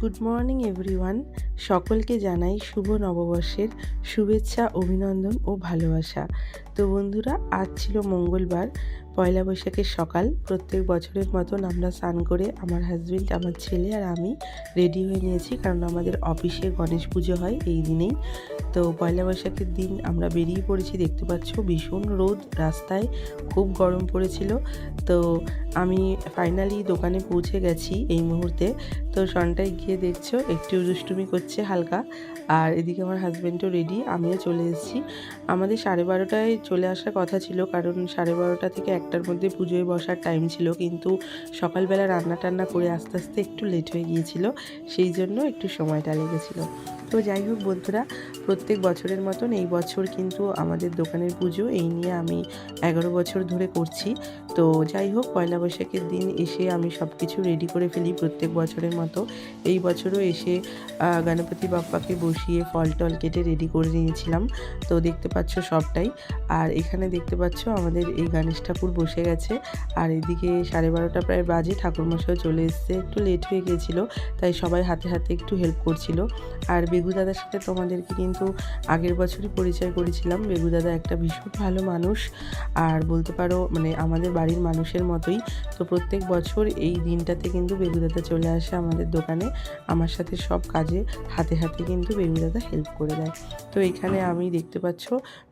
Good morning, everyone. সকলকে জানাই শুভ নববর্ষের শুভেচ্ছা, অভিনন্দন ও ভালোবাসা। তো বন্ধুরা, আজ ছিল মঙ্গলবার। পয়লা বৈশাখের সকাল, প্রত্যেক বছরের মতন আমরা স্নান করে আমার হাজব্যান্ড আমার ছেলে আর আমি রেডি হয়ে নিয়েছি কারণ আমাদের অফিসে গণেশ পুজো হয় এই দিনেই। তো পয়লা বৈশাখের দিন আমরা বেরিয়ে পড়েছি, দেখতে পাচ্ছ ভীষণ রোদ, রাস্তায় খুব গরম পড়েছিল। তো আমি ফাইনালি দোকানে পৌঁছে গেছি এই মুহূর্তে। তো সনটায় গিয়ে দেখছ একটু দুষ্টুমি করছে হালকা। আর এদিকে আমার হাজব্যান্ডও রেডি আমিও চলে এসেছি। আমাদের সাড়ে বারোটায় চলে আসার কথা ছিল, কারণ সাড়ে বারোটা থেকে একটার মধ্যে পুজোয় বসার টাইম ছিল, কিন্তু সকালবেলা রান্না টান্না করে আস্তে আস্তে একটু লেট হয়ে গিয়েছিল, সেই জন্য একটু সময়টা লেগেছিলো। তো যাই হোক বন্ধুরা, প্রত্যেক বছরের মতন এই বছর কিন্তু আমাদের দোকানের পুজো এই নিয়ে আমি এগারো বছর ধরে করছি। তো যাই হোক, পয়লা বৈশাখের দিন এসে আমি সব কিছু রেডি করে ফেলি প্রত্যেক বছরের মতো। এই বছরও এসে গণপতি বাপ্পাকে বসিয়ে ফল টল কেটে রেডি করে নিয়েছিলাম। তো দেখতে পাচ্ছ সবটাই। আর এখানে দেখতে পাচ্ছ আমাদের এই গণেশ ঠাকুর বসে গেছে। আর এদিকে সাড়ে বারোটা প্রায় বাজে ঠাকুরমশাও চলে এসছে। একটু লেট হয়ে গিয়েছিল তাই সবাই হাতে হাতে একটু হেল্প করছিল। আর বেগু দাদার সাথে তোমাদেরকে কিন্তু আগের বছরই পরিচয় করেছিলাম। বেগুদাদা একটা ভীষণ ভালো মানুষ আর বলতে পারো মানে আমাদের বাড়ির মানুষের মতোই। তো প্রত্যেক বছর এই দিনটাতে কিন্তু বেগুদাদা চলে আসে আমাদের দোকানে। আমার সাথে সব কাজে হাতে হাতে কিন্তু বেগুদাদা হেল্প করে দেয়। তো এখানে আমি দেখতে পাচ্ছ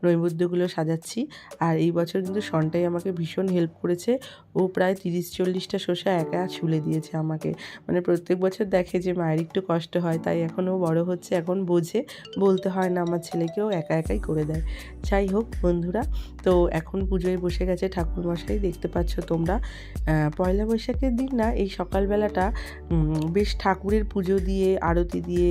নৈবেদ্যগুলো সাজাচ্ছি। আর এই বছর কিন্তু সনটাই আমাকে ভীষণ হেল্প করেছে। ও প্রায় তিরিশ চল্লিশটা শসা একা ছুলে দিয়েছে আমাকে। মানে প্রত্যেক বছর দেখে যে মায়ের একটু কষ্ট হয়, তাই এখনও বড় হচ্ছে, এখন বোঝে, বলতে হয় না আমার ছেলেকেও একা একাই করে দেয়। যাই হোক বন্ধুরা, তো এখন পুজোয় বসে গেছে ঠাকুরমশাই, দেখতে পাচ্ছ তোমরা। পয়লা বৈশাখের দিন না, এই সকালবেলাটা বেশ ঠাকুরের পুজো দিয়ে, আরতি দিয়ে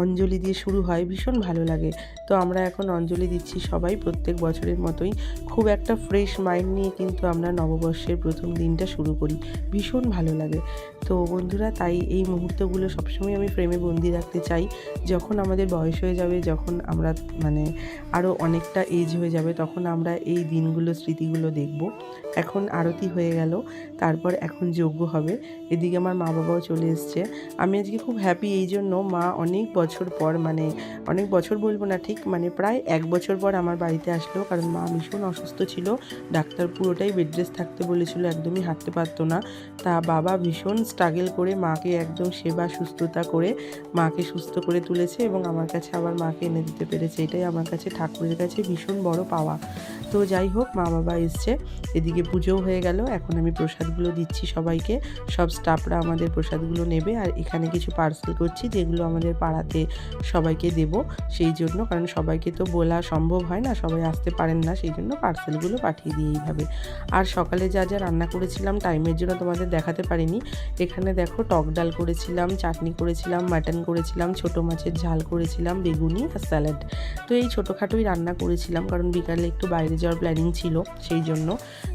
অঞ্জলি দিয়ে শুরু হয়, ভীষণ ভালো লাগে। তো আমরা এখন অঞ্জলি দিচ্ছি সবাই প্রত্যেক বছরের মতোই। খুব একটা ফ্রেশ মাইন্ড নিয়ে কিন্তু আমরা নববর্ষের প্রথম দিনটা শুরু করি। ভীষণ ভালো লাগে। তো বন্ধুরা, তাই এই মুহূর্তগুলো সবসময় আমি ফ্রেমে বন্দি রাখতে চাই। যখন আমাদের বয়স হয়ে যাবে, যখন আমরা মানে আরও অনেকটা এজ হয়ে যাবে, তখন আমরা এই দিনগুলো, স্মৃতিগুলো দেখব। এখন আরতি হয়ে গেল, তারপর এখন যোগ্য হবে। এদিকে আমার মা বাবাও চলে এসছে। আমি আজকে খুব হ্যাপি এই জন্য। মা অনেক বছর পর মানে অনেক বছর বলব না, ঠিক মানে প্রায় এক বছর পর আমার বাড়িতে আসলো। কারণ মা ভীষণ অসুস্থ ছিল। ডাক্তার পুরোটাই বেড রেস্ট থাকতে বলেছিল, একদমই হাঁটতে পারতো না। তা বাবা ভীষণ স্ট্রাগল করে মাকে একদম সেবা, সুস্থতা করে মাকে সুস্থ করে তুলেছে এবং আমার কাছে আবার মাকে এনে দিতে পেরেছে। এটাই আমার কাছে ঠাকুরের কাছে ভীষণ বড় পাওয়া। তো যাই হোক, মা বাবা এসছে, এদিকে পুজোও হয়ে গেল। এখন আমি প্রসাদগুলো দিচ্ছি সবাইকে। সব স্টাফরা আমাদের প্রসাদগুলো নেবে আর এখানে কিছু পার্সেল করছি যেগুলো আমাদের পাড়াতে সবাইকে দেব সেই জন্য। কারণ সবাইকে তো বলা সম্ভব হয় না, সবাই আসতে পারেন না, সেই জন্য পার্সেলগুলো পাঠিয়ে দিই এইভাবে। আর সকালে যা যা রান্না করেছিলাম টাইমের জন্য তোমাদের দেখাতে পারিনি। এখানে দেখো টক ডাল করেছিলাম, চাটনি করেছিলাম, মাটন করেছিলাম, ছোট মাছের ঝাল করেছিলাম, বেগুনি আর স্যালাড। তো এই ছোটোখাটোই রান্না করেছিলাম কারণ বিকালে একটু বাইরে যাওয়ার প্ল্যানিং ছিল সেই জন্য।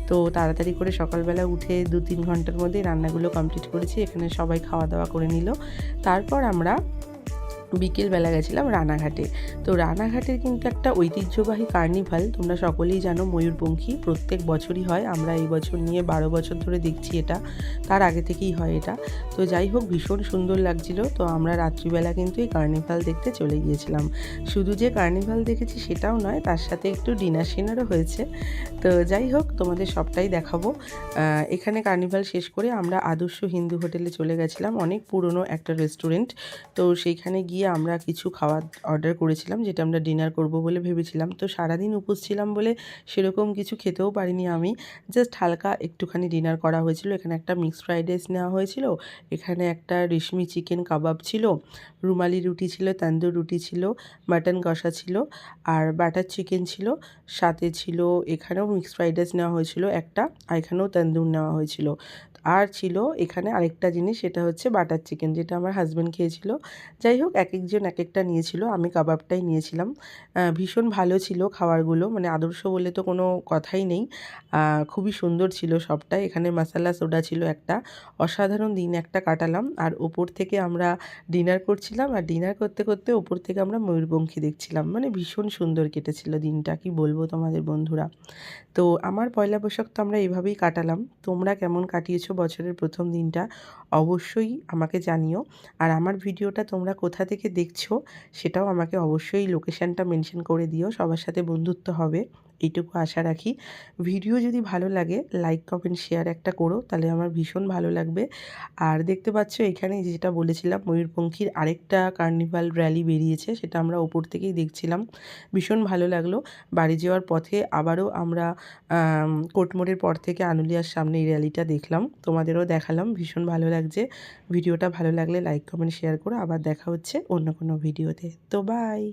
তো তাড়াতাড়ি করে সকালবেলা উঠে দু তিন ঘণ্টার মধ্যেই রান্নাগুলো কমপ্লিট করেছি, এখানে সবাই খাওয়া দাওয়া করে নিল। তারপর আমরা বিকেলবেলা গেছিলাম রানাঘাটে। তো রানাঘাটের কিন্তু একটা ঐতিহ্যবাহী কার্নিভাল, তোমরা সকলেই জানো ময়ূরপঙ্খী, প্রত্যেক বছরই হয়, আমরা এই বছর নিয়ে বারো বছর ধরে দেখছি এটা, তার আগে থেকেই হয় এটা। তো যাই হোক, ভীষণ সুন্দর লাগছিল, তো আমরা রাত্রিবেলা কিন্তু এই কার্নিভাল দেখতে চলে গিয়েছিলাম। শুধু যে কার্নিভাল দেখেছি সেটাও নয়, তার সাথে একটু ডিনার সিনারও হয়েছে। তো যাই হোক, তোমাদের সবটাই দেখাবো। এখানে কার্নিভাল শেষ করে আমরা আদর্শ হিন্দু হোটেলে চলে গেছিলাম, অনেক পুরনো একটা রেস্টুরেন্ট। তো সেইখানে গিয়ে গিয়ে আমরা কিছু খাবার অর্ডার করেছিলাম, যেটা আমরা ডিনার করব বলে ভেবেছিলাম। তো সারাদিন উপোস ছিলাম বলে সেরকম কিছু খেতেও পারিনি আমি। জাস্ট হালকা একটুখানি ডিনার করা হয়েছিল। এখানে একটা মিক্সড ফ্রাইড রাইস নেওয়া হয়েছিল। এখানে একটা রেশমি চিকেন কাবাব ছিল। রুমালি রুটি ছিল, তান্দুর রুটি ছিল মাটন কষা ছিল, আর বাটার চিকেন ছিল। সাথে ছিল, এখানেও মিক্সড ফ্রাইড রাইস নেওয়া হয়েছিল একটা, আর এখানেও তান্দুর নেওয়া হয়েছিল। আর ছিল এখানে আরেকটা জিনিস, সেটা হচ্ছে বাটার চিকেন যেটা আমার হাজব্যান্ড খেয়েছিল। যাই হোক এক এক একজন এক একটা নিয়েছিল, আমি কাবাবটাই নিয়েছিলাম। ভীষণ ভালো ছিল খাবারগুলো মানে আদর্শ বলে তো কোনো কথাই নেই। খুবই সুন্দর ছিল সবটাই এখানে মশালা সোডা ছিল একটা, অসাধারণ দিন একটা কাটালাম। আর ওপর থেকে আমরা ডিনার করছিলাম, আর ডিনার করতে করতে ওপর থেকে আমরা ময়ূরপঙ্খী দেখছিলাম। মানে ভীষণ সুন্দর কেটেছিল দিনটা, কি বলব তোমাদের বন্ধুরা। তো আমার পয়লা বৈশাখ তো আমরা এভাবেই কাটালাম। তোমরা কেমন কাটিয়েছো বছরের প্রথম দিনটা অবশ্যই আমাকে জানিও। আর আমার ভিডিওটা তোমরা কোথা থেকে দেখছ সেটাও আমাকে অবশ্যই লোকেশানটা মেনশন করে দিও সবার সাথে বন্ধুত্ব হবে। এইটুকু আশা রাখি। ভিডিও যদি ভালো লাগে লাইক কমেন্ট শেয়ার একটা করো তাহলে আমার ভীষণ ভালো লাগবে। আর দেখতে পাচ্ছ এখানে যেটা বলেছিলাম ময়ূরপঙ্খীর আরেকটা কার্নিভাল র্যালি বেরিয়েছে সেটা আমরা ওপর থেকেই দেখছিলাম। ভীষণ ভালো লাগল। বাড়ি যাওয়ার পথে আবারও আমরা আম, কোটমোড়ের পর থেকে আনুলিয়ার সামনে এই র্যালিটা দেখলাম। তোমাদেরও দেখালাম ভীষণ ভালো লাগছে। ভিডিওটা ভালো লাগলে লাইক কমেন্ট শেয়ার করো। আবার দেখা হচ্ছে অন্য কোনো ভিডিওতে তো বাই